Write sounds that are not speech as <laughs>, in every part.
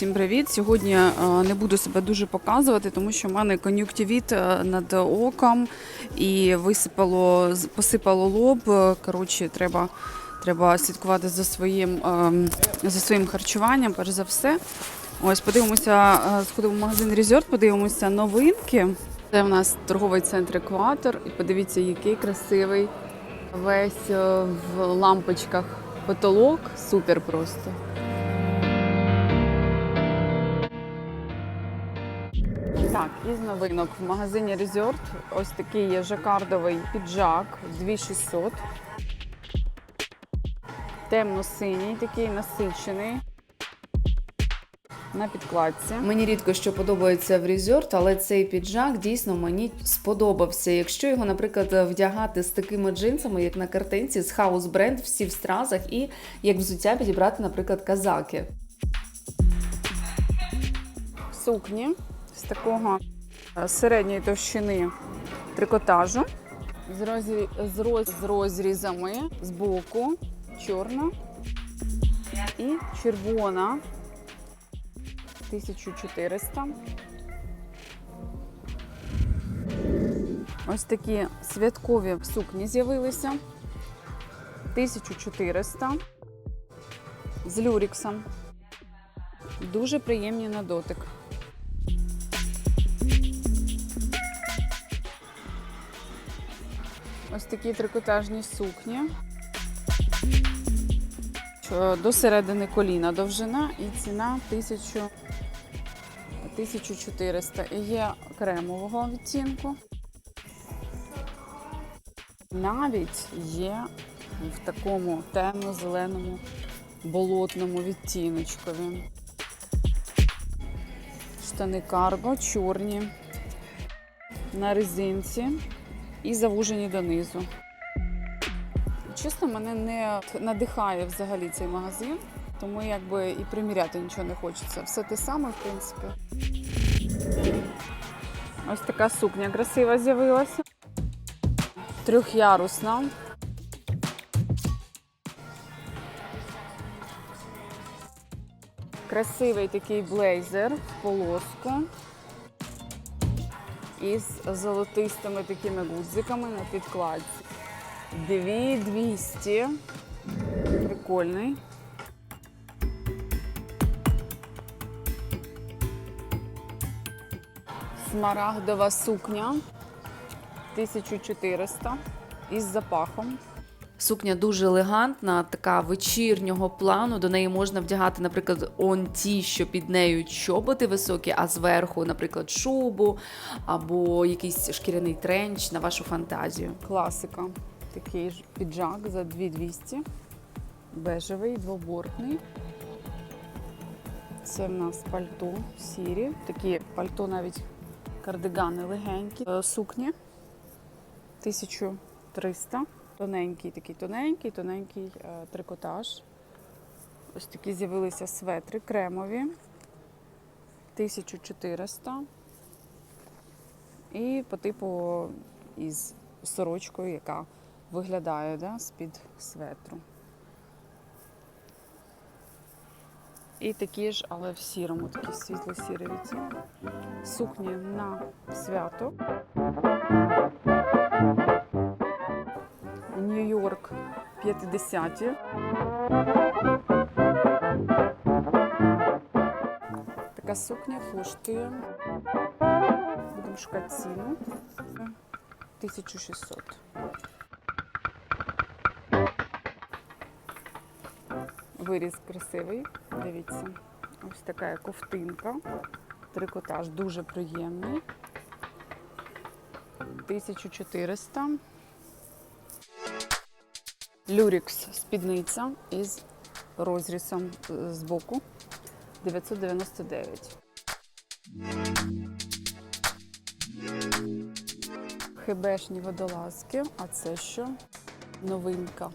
всім привіт! Сьогодні е, не буду себе дуже показувати, тому що в мене кон'юктивіт е, над оком і висипало, посипало лоб. Е, Коротше, треба, треба слідкувати за своїм, за своїм харчуванням, перш за все. Ось подивимося, сходимо в магазин Resort, подивимося новинки. Це в нас торговий центр екватор. І подивіться, який красивий весь в лампочках потолок. Супер просто. Так, із новинок в магазині Resort ось такий є жакардовий піджак 2600. Темно-синій, такий насичений. На підкладці. Мені рідко що подобається в резорт, але цей піджак дійсно мені сподобався. Якщо його, наприклад, вдягати з такими джинсами, як на картинці, з хаус бренд, всі в стразах, і як взуття підібрати, наприклад, казаки. Сукні з такого е, середньої товщини трикотажу. З, розрі... з, роз... з розрізами з боку, чорна і червона 1400. Ось такі святкові сукні з'явилися. 1400 з люріксом. Дуже приємні на дотик. Такі трикотажні сукні. До середини коліна довжина і ціна 1000, 1400. І є кремового відтінку. Навіть є в такому темно-зеленому болотному відтіночкові. Штани карго чорні на резинці і завужені донизу. Чесно, мене не надихає взагалі цей магазин, тому якби і приміряти нічого не хочеться. Все те саме, в принципі. Ось така сукня красива з'явилася. Трьохярусна. Красивий такий блейзер в полоску із золотистими такими гудзиками на підкладці. 2200. Прикольний. Смарагдова сукня 1400 із запахом. Сукня дуже елегантна, така вечірнього плану. До неї можна вдягати, наприклад, он ті, що під нею чоботи високі, а зверху, наприклад, шубу або якийсь шкіряний тренч на вашу фантазію. Класика. Такий ж піджак за 2200. Бежевий, двобортний. Це в нас пальто сірі. Такі пальто навіть кардигани легенькі. Е, Сукні 1300. Тоненький, такий тоненький, тоненький е, трикотаж. Ось такі з'явилися светри кремові. 1400. І по типу із сорочкою, яка виглядає да, з-під светру. І такі ж, але в сірому, такий світло-сірий відтінок. Сукні на свято. 50-ті. Така сукня коштує. Будемо шукати ціну. 1600. Виріз красивий. Дивіться. Ось така ковтинка. Трикотаж дуже приємний. 1400. Люрікс спідниця із розрізом е, з боку 999. Хебешні водолазки, а це що? Новинка.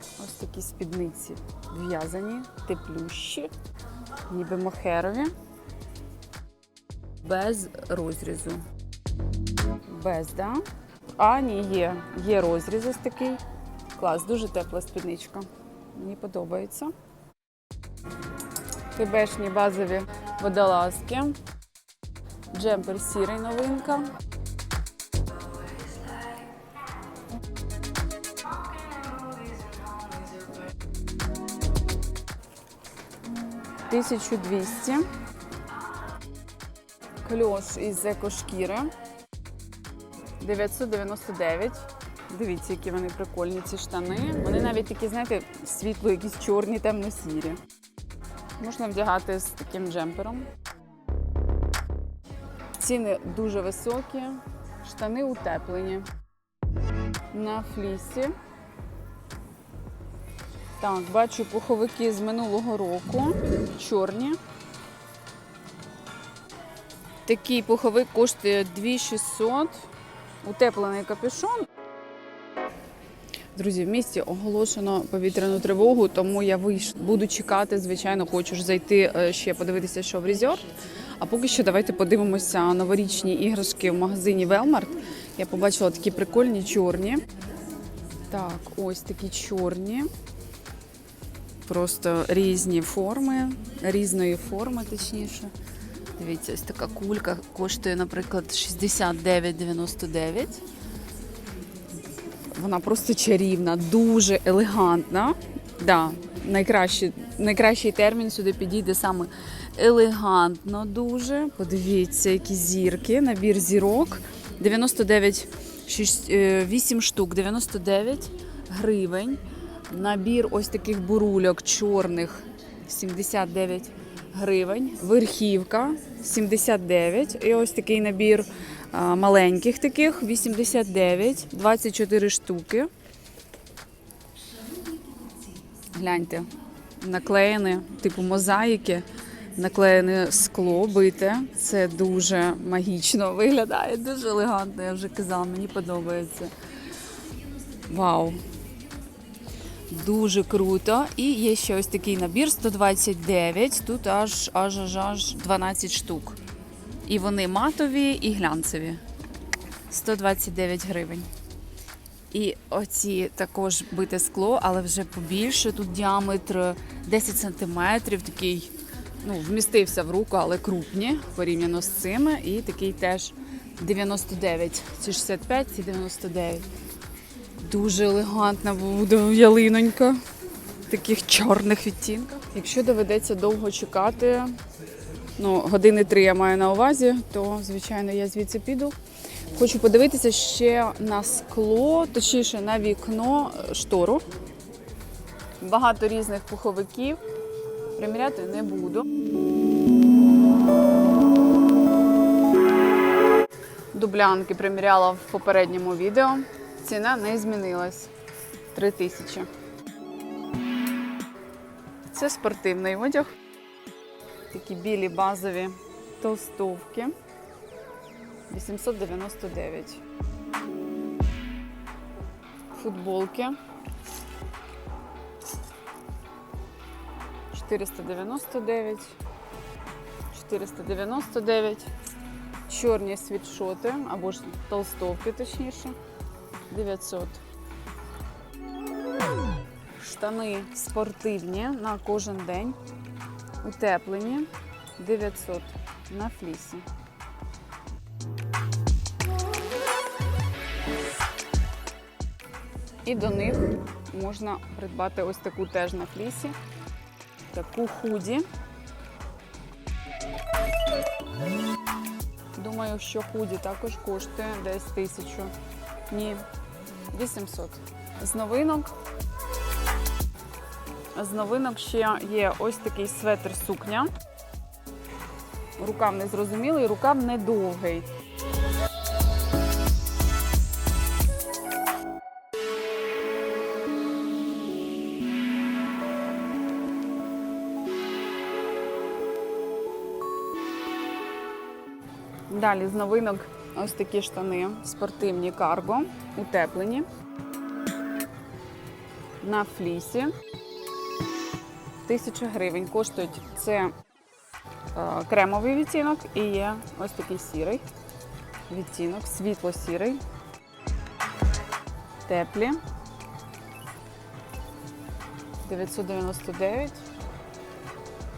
Ось такі спідниці в'язані, теплющі, ніби мохерові, без розрізу. Без, да? А, ні, є. Є розріз ось такий. Клас, дуже тепла спідничка. Мені подобається. Хебешні базові водолазки. Джемпер сірий новинка. Тисячу двісті. Кльош із екошкіри. 999. Дивіться, які вони прикольні, ці штани. Вони навіть такі, знаєте, світло, якісь чорні, темно-сірі. Можна вдягати з таким джемпером. Ціни дуже високі, штани утеплені. На флісі. Так, бачу пуховики з минулого року. Чорні. Такий пуховик коштує 2600. Утеплений капюшон. Друзі, в місті оголошено повітряну тривогу, тому я вийш... буду чекати. Звичайно, хочу ж зайти е, ще подивитися, що в резорт. А поки що давайте подивимося новорічні іграшки в магазині Велмарт. Я побачила такі прикольні чорні. Так, ось такі чорні. Просто різні форми, різної форми, точніше. Дивіться, ось така кулька коштує, наприклад, 69,99. Вона просто чарівна, дуже елегантна. Да, найкращий, найкращий термін сюди підійде саме елегантно дуже. Подивіться, які зірки, набір зірок. 99, 6, 8 штук, 99 гривень. Набір ось таких бурульок чорних 79 гривень. Верхівка 79. І ось такий набір маленьких таких 89, 24 штуки. Гляньте, наклеєне, типу мозаїки, наклеєне скло бите. Це дуже магічно виглядає, дуже елегантно, я вже казала, мені подобається. Вау! Дуже круто. І є ще ось такий набір 129. Тут аж аж аж аж 12 штук. І вони матові і глянцеві. 129 гривень. І оці також бите скло, але вже побільше. Тут діаметр 10 сантиметрів, такий, ну, вмістився в руку, але крупні порівняно з цими. І такий теж 99. Ці 65, ці 99. Дуже елегантна ялинонька в таких чорних відтінках. Якщо доведеться довго чекати, ну, години три я маю на увазі, то звичайно я звідси піду. Хочу подивитися ще на скло, точніше на вікно штору. Багато різних пуховиків. Приміряти не буду. Дублянки приміряла в попередньому відео. Ціна не змінилась. 3 тисячі. Це спортивний одяг. Такі білі базові толстовки. 899. Футболки. 499. 499. Чорні світшоти або ж толстовки, точніше. 900. Штани спортивні на кожен день. Утеплені 900 на флісі. І до них можна придбати ось таку теж на флісі. Таку худі. Думаю, що худі також коштує десь тисячу. Ні, 800. З новинок. З новинок ще є ось такий светр сукня. Рукав не зрозумілий, рукав недовгий. Далі з новинок ось такі штани спортивні карго, утеплені. На флісі. Тисяча гривень коштують це е, кремовий відтінок і є ось такий сірий відтінок, світло-сірий. Теплі. 999.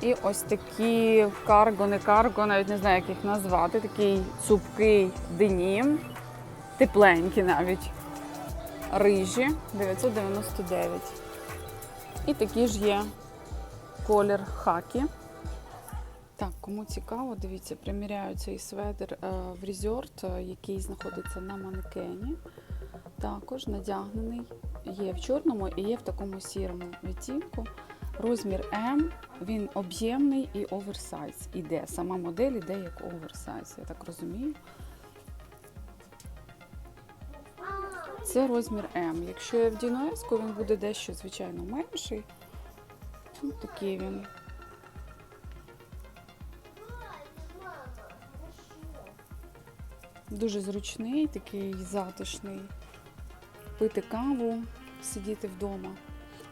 І ось такі карго, не карго, навіть не знаю, як їх назвати. Такий цупкий денім, тепленький навіть. Рижі 999. І такі ж є колір хакі. Так, кому цікаво, дивіться, приміряю цей сведер е, в резорт, е, який знаходиться на манекені. Також надягнений. Є в чорному і є в такому сірому відтінку. Розмір М, він об'ємний і оверсайз іде. Сама модель іде як оверсайз, я так розумію. Це розмір М. Якщо я вдіну S, він буде дещо, звичайно, менший. Ось такий він. Дуже зручний, такий затишний. Пити каву, сидіти вдома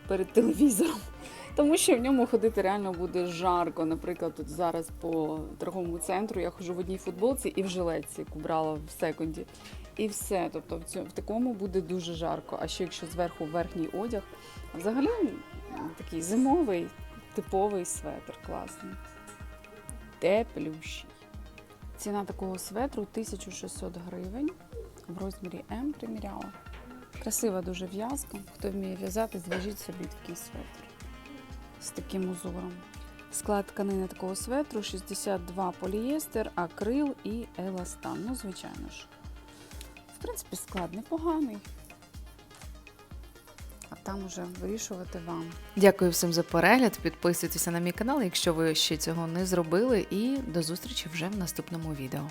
перед телевізором. <laughs> Тому що в ньому ходити реально буде жарко. Наприклад, тут зараз по торговому центру я ходжу в одній футболці і в жилетці, брала в секунді. І все. Тобто в, цьому, в такому буде дуже жарко. А ще якщо зверху верхній одяг, взагалі такий зимовий, типовий светр, класний. Теплющий. Ціна такого светру 1600 гривень. В розмірі М приміряла. Красива дуже в'язка. Хто вміє в'язати, зв'яжіть собі такий светр з таким узором. Склад тканини такого светру 62 полієстер, акрил і еластан. Ну, звичайно ж. В принципі, склад непоганий. А там уже вирішувати вам. Дякую всім за перегляд. Підписуйтеся на мій канал, якщо ви ще цього не зробили. І до зустрічі вже в наступному відео.